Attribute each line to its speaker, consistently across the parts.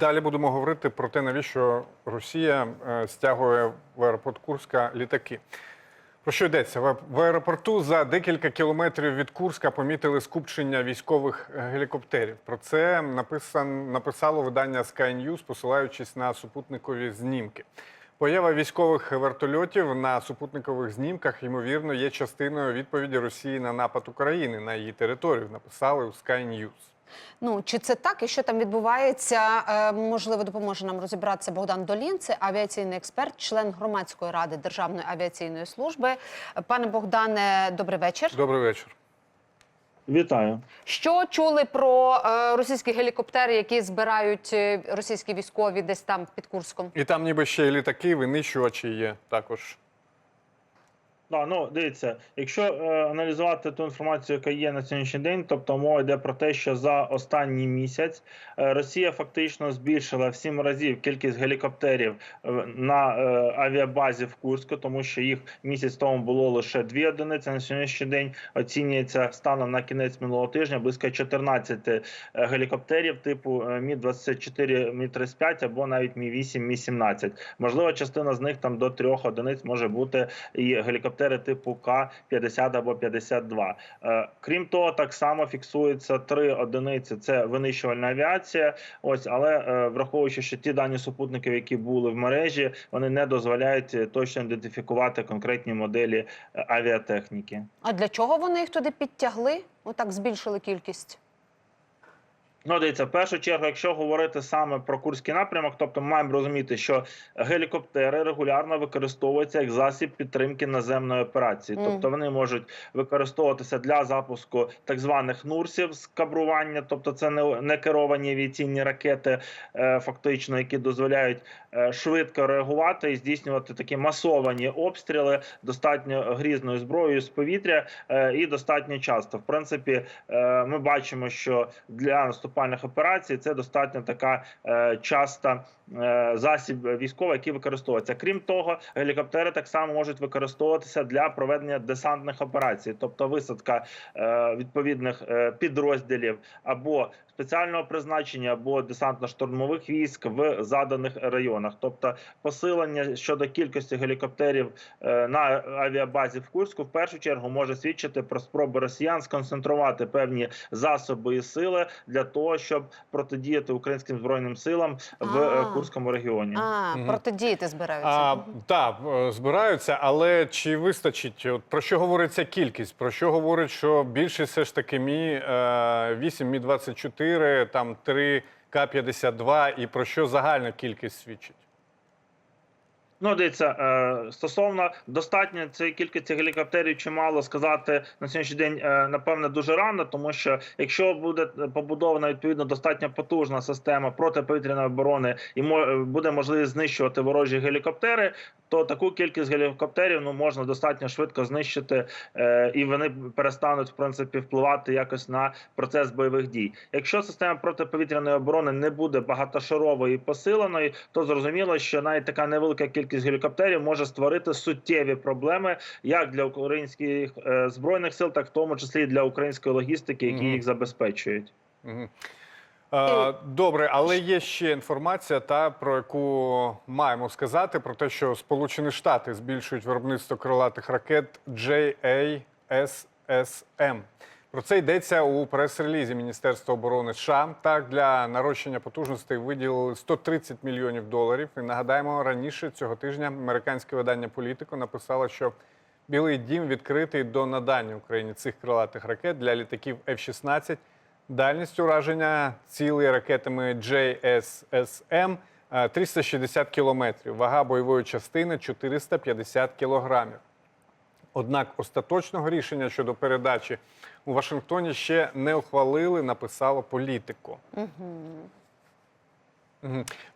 Speaker 1: Далі будемо говорити про те, навіщо Росія е, стягує в аеропорт Курська літаки. Про що йдеться? В аеропорту за декілька кілометрів від Курська помітили скупчення військових гелікоптерів. Про це написан, написало видання Sky News, посилаючись на супутникові знімки. Поява військових вертольотів на супутникових знімках, ймовірно, є частиною відповіді Росії на напад України на її територію. Написали у Sky News.
Speaker 2: Ну чи це так, і що там відбувається? Е, можливо, допоможе нам розібратися Богдан Долін, це авіаційний експерт, член громадської ради Державної авіаційної служби. Пане Богдане, добрий вечір.
Speaker 1: Добрий вечір.
Speaker 3: Вітаю.
Speaker 2: Що чули про е, російські гелікоптери, які збирають е, російські військові десь там під Курском?
Speaker 1: І там ніби ще й літаки, винищувачі є також.
Speaker 3: Да, ну дивіться, якщо е, аналізувати ту інформацію, яка є на сьогоднішній день, тобто мова йде про те, що за останній місяць е, Росія фактично збільшила в сім разів кількість гелікоптерів е, на е, авіабазі в Курську, тому що їх місяць тому було лише дві одиниці. На сьогоднішній день оцінюється станом на кінець минулого тижня близько 14 е, гелікоптерів типу Мі 24 Мі 35 або навіть Мі 8 Мі 17 Можливо, частина з них там до трьох одиниць може бути і гелікоптери типу К-50 або 52. Е, Крім того, так само фіксується три одиниці. Це винищувальна авіація. Ось, але е, враховуючи, що ті дані супутників, які були в мережі, вони не дозволяють е, точно ідентифікувати конкретні моделі авіатехніки.
Speaker 2: А для чого вони їх туди підтягли? Отак збільшили кількість.
Speaker 3: Ну, дивіться, в першу чергу, якщо говорити саме про курський напрямок, тобто ми маємо розуміти, що гелікоптери регулярно використовуються як засіб підтримки наземної операції, тобто вони можуть використовуватися для запуску так званих нурсів з кабрування, тобто це не, не керовані авіаційні ракети, е, фактично, які дозволяють е, швидко реагувати і здійснювати такі масовані обстріли достатньо грізною зброєю з повітря е, і достатньо часто. В принципі, ми бачимо, що для наступальних операцій це достатньо така е, часта е, засіб військовий, який використовується. Крім того, гелікоптери так само можуть використовуватися для проведення десантних операцій, тобто висадка е, відповідних підрозділів або спеціального призначення, або десантно-штурмових військ в заданих районах, тобто посилення щодо кількості гелікоптерів на авіабазі в Курську, в першу чергу може свідчити про спроби росіян сконцентрувати певні засоби і сили для того, щоб протидіяти українським збройним силам в е, Курському регіоні.
Speaker 2: А, протидіяти збираються.
Speaker 1: А, так, е, збираються, але чи вистачить? От про що говориться кількість? Про що говорить, що більше все ж таки Мі е, 8, Мі 24, там 3 К-52, і про що загальна кількість свідчить?
Speaker 3: Ну, дивіться, е, стосовно достатньо цієї кількості гелікоптерів, чи мало сказати на сьогоднішній день, е, напевне, дуже рано, тому що якщо буде побудована відповідно достатньо потужна система протиповітряної оборони і мо- е, буде можливість знищувати ворожі гелікоптери, то таку кількість гелікоптерів ну можна достатньо швидко знищити, і вони перестануть в принципі впливати якось на процес бойових дій. Якщо система протиповітряної оборони не буде багатошаровою і посиленою, то зрозуміло, що навіть така невелика кількість гелікоптерів може створити суттєві проблеми як для українських е, збройних сил, так в тому числі і для української логістики, які їх забезпечують.
Speaker 1: Добре, але є ще інформація, та про яку маємо сказати, про те, що Сполучені Штати збільшують виробництво крилатих ракет JASSM. Про це йдеться у прес-релізі Міністерства оборони США. Так, для нарощення потужностей виділили 130 мільйонів доларів. І нагадаємо, раніше цього тижня американське видання Політико написало, що Білий дім відкритий до надання Україні цих крилатих ракет для літаків F-16 Дальність ураження цілей ракетами JSSM е, 360 кілометрів. Вага бойової частини 450 кілограмів. Однак остаточного рішення щодо передачі у Вашингтоні ще не ухвалили, написало політико.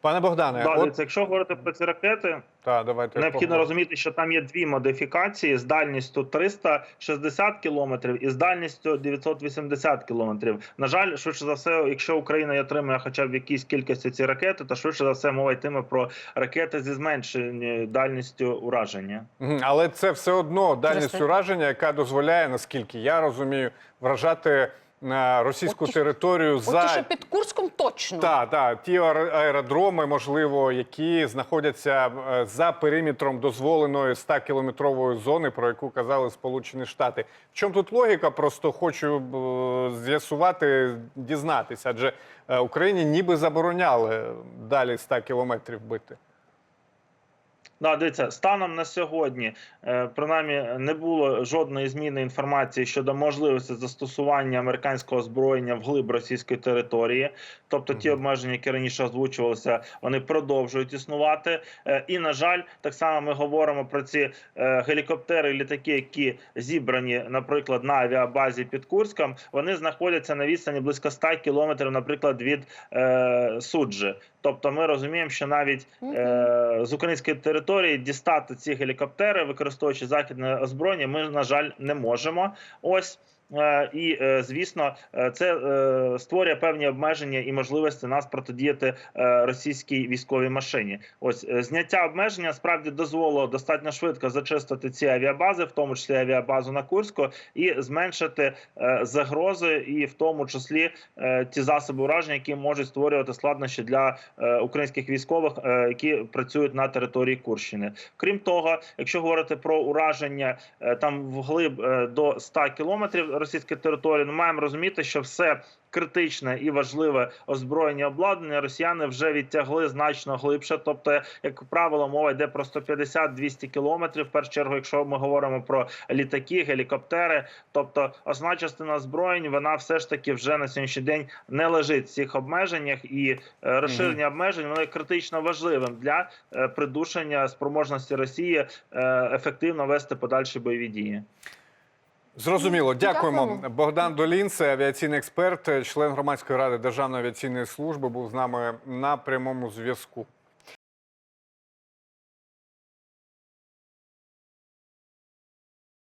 Speaker 1: Пане Богдане,
Speaker 3: Да,
Speaker 1: от
Speaker 3: якщо говорити про ці ракети,
Speaker 1: та, давайте
Speaker 3: Необхідно
Speaker 1: поговоримо.
Speaker 3: розуміти, що там є дві модифікації з дальністю 360 кілометрів і з дальністю 980 кілометрів. На жаль, швидше за все, якщо Україна й отримає хоча б в якійсь кількості ці ракети, то швидше за все мова йтиме про ракети зі зменшеною дальністю ураження.
Speaker 1: Але це все одно дальність ураження, яка дозволяє, наскільки я розумію, вражати на російську
Speaker 2: От
Speaker 1: територію
Speaker 2: От
Speaker 1: за
Speaker 2: що під Курском точно.
Speaker 1: так, так, ті аер- аеродроми, можливо, які знаходяться е, за периметром дозволеної 100-кілометрової зони, про яку казали Сполучені Штати. В чому тут логіка? Просто хочу е, з'ясувати, дізнатися, адже е, Україні ніби забороняли далі 100 кілометрів бити.
Speaker 3: Да, дивіться, станом на сьогодні, е, принаймні, не було жодної зміни інформації щодо можливості застосування американського озброєння вглиб російської території. Тобто ті обмеження, які раніше озвучувалися, вони продовжують існувати. Е, І на жаль, так само ми говоримо про ці е, гелікоптери, літаки, які зібрані, наприклад, на авіабазі під Курском. Вони знаходяться на відстані близько 100 кілометрів, наприклад, від суджі. Тобто, ми розуміємо, що навіть е, з української території дістати ці гелікоптери, використовуючи західне озброєння, ми на жаль не можемо. Ось. Е, І е, звісно, е, це створює певні обмеження і можливості нас протидіяти російській військовій машині. Ось зняття обмеження справді дозволило достатньо швидко зачистити ці авіабази, в тому числі авіабазу на Курську, і зменшити загрози, і в тому числі ті засоби ураження, які можуть створювати складнощі для українських військових, які працюють на території Курщини. Крім того, якщо говорити про ураження там вглиб до 100 кілометрів російської території, ми маємо розуміти, що все. Критичне і важливе озброєння обладнання росіяни вже відтягли значно глибше. Тобто, як правило, мова йде про 150-200 кілометрів. В першу чергу, якщо ми говоримо про літаки, гелікоптери, тобто основна частина озброєнь, вона все ж таки вже на сьогоднішній день не лежить в цих обмеженнях, і е, розширення обмежень воно є критично важливим для е, придушення спроможності Росії е, ефективно вести подальші бойові дії.
Speaker 1: Зрозуміло, дякуємо.
Speaker 2: Дякуємо.
Speaker 1: Богдан Долін, це авіаційний експерт, член громадської ради Державної авіаційної служби, був з нами на прямому зв'язку.